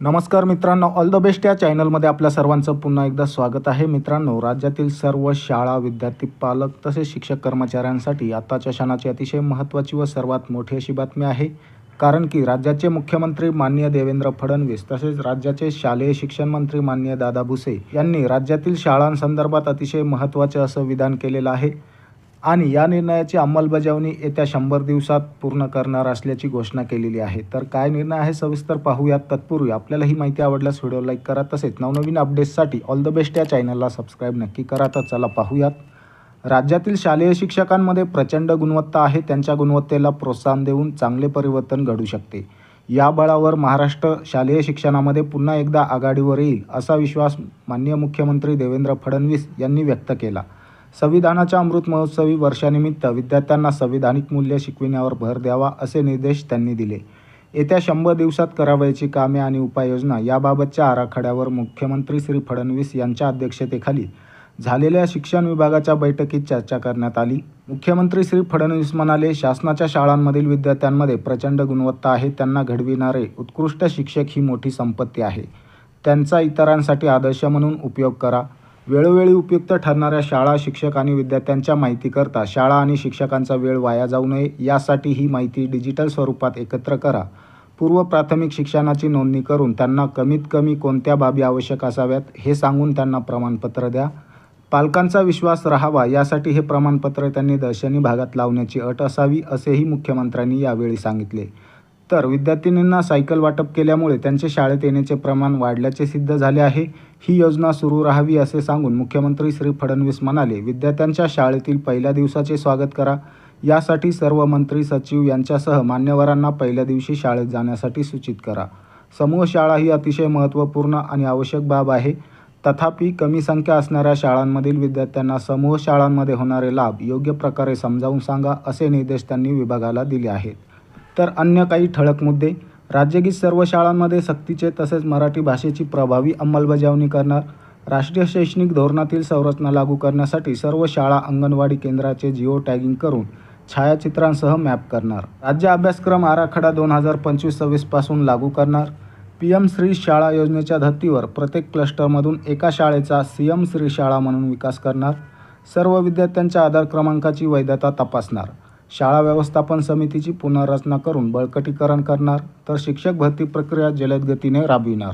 नमस्कार मित्रांनो all the best या चॅनलमध्ये आपल्या सर्वांचं पुन्हा एकदा स्वागत आहे. मित्रांनो राज्यातील सर्व शाळा विद्यार्थी पालक तसेच शिक्षक कर्मचाऱ्यांसाठी आताच्या क्षणाची अतिशय महत्त्वाची व सर्वात मोठी अशी बातमी आहे. कारण की राज्याचे मुख्यमंत्री माननीय देवेंद्र फडणवीस तसेच राज्याचे शालेय शिक्षण मंत्री माननीय दादा भुसे यांनी राज्यातील शाळांसंदर्भात अतिशय महत्त्वाचे असं विधान केलेलं आहे. आणि या निर्णयाची अंमलबजावणी येत्या शंभर दिवसात पूर्ण करणार असल्याची घोषणा केलेली आहे. तर काय निर्णय आहे सविस्तर पाहूयात तत्पूर्वी. आपल्याला ही माहिती आवडल्यास व्हिडिओ लाईक करा तसेच नवनवीन अपडेट्ससाठी ऑल द बेस्ट या चॅनलला सबस्क्राईब नक्की करा. तर चला पाहूयात. राज्यातील शालेय शिक्षकांमध्ये प्रचंड गुणवत्ता आहे. त्यांच्या गुणवत्तेला प्रोत्साहन देऊन चांगले परिवर्तन घडू शकते. या बळावर महाराष्ट्र शालेय शिक्षणामध्ये पुन्हा एकदा आघाडीवर येईल असा विश्वास माननीय मुख्यमंत्री देवेंद्र फडणवीस यांनी व्यक्त केला. संविधानाच्या अमृत महोत्सवी वर्षानिमित्त विद्यार्थ्यांना संविधानिक मूल्य शिकविण्यावर भर द्यावा असे निर्देश त्यांनी दिले. येत्या शंभर दिवसात करावयाची कामे आणि उपाययोजना याबाबतच्या आराखड्यावर मुख्यमंत्री श्री फडणवीस यांच्या अध्यक्षतेखाली झालेल्या शिक्षण विभागाच्या बैठकीत चर्चा करण्यात आली. मुख्यमंत्री श्री फडणवीस म्हणाले शासनाच्या शाळांमधील विद्यार्थ्यांमध्ये प्रचंड गुणवत्ता आहे. त्यांना घडविणारे उत्कृष्ट शिक्षक ही मोठी संपत्ती आहे. त्यांचा इतरांसाठी आदर्श म्हणून उपयोग करा. वेळोवेळी उपयुक्त ठरणाऱ्या शाळा शिक्षक आणि विद्यार्थ्यांच्या माहितीकरता शाळा आणि शिक्षकांचा वेळ वाया जाऊ नये यासाठी ही माहिती डिजिटल स्वरूपात एकत्र करा. पूर्व प्राथमिक शिक्षणाची नोंदणी करून त्यांना कमीत कमी कोणत्या बाबी आवश्यक असाव्यात हे सांगून त्यांना प्रमाणपत्र द्या. पालकांचा विश्वास राहावा यासाठी हे प्रमाणपत्र त्यांनी दर्शनी भागात लावण्याची अट असावी असेही मुख्यमंत्र्यांनी यावेळी सांगितले. तर विद्यार्थिनींना सायकल वाटप केल्यामुळे त्यांचे शाळेत येण्याचे प्रमाण वाढल्याचे सिद्ध झाले आहे. ही योजना सुरू राहावी असे सांगून मुख्यमंत्री श्री फडणवीस म्हणाले विद्यार्थ्यांच्या शाळेतील पहिल्या दिवसाचे स्वागत करा. यासाठी सर्व मंत्री सचिव यांच्यासह मान्यवरांना पहिल्या दिवशी शाळेत जाण्यासाठी सूचित करा. समूह शाळा ही अतिशय महत्त्वपूर्ण आणि आवश्यक बाब आहे. तथापि कमी संख्या असणाऱ्या शाळांमधील विद्यार्थ्यांना समूह शाळांमध्ये होणारे लाभ योग्य प्रकारे समजावून सांगा असे निर्देश त्यांनी विभागाला दिले आहेत. तर अन्य काही ठळक मुद्दे. राज्यगीत सर्व शाळांमध्ये सक्तीचे तसेच मराठी भाषेची प्रभावी अंमलबजावणी करणार. राष्ट्रीय शैक्षणिक धोरणातील संरचना लागू करण्यासाठी सर्व शाळा अंगणवाडी केंद्राचे जिओ टॅगिंग करून छायाचित्रांसह मॅप करणार. राज्य अभ्यासक्रम आराखडा दोन हजार पंचवीस सव्वीसपासून लागू करणार. पी एम श्री शाळा योजनेच्या धर्तीवर प्रत्येक क्लस्टरमधून एका शाळेचा सी एम श्री शाळा म्हणून विकास करणार. सर्व विद्यार्थ्यांच्या आधार क्रमांकाची वैधता तपासणार. शाळा व्यवस्थापन समितीची पुनर्रचना करून बळकटीकरण करणार तर शिक्षक भरती प्रक्रिया जलद गतीने राबविणार.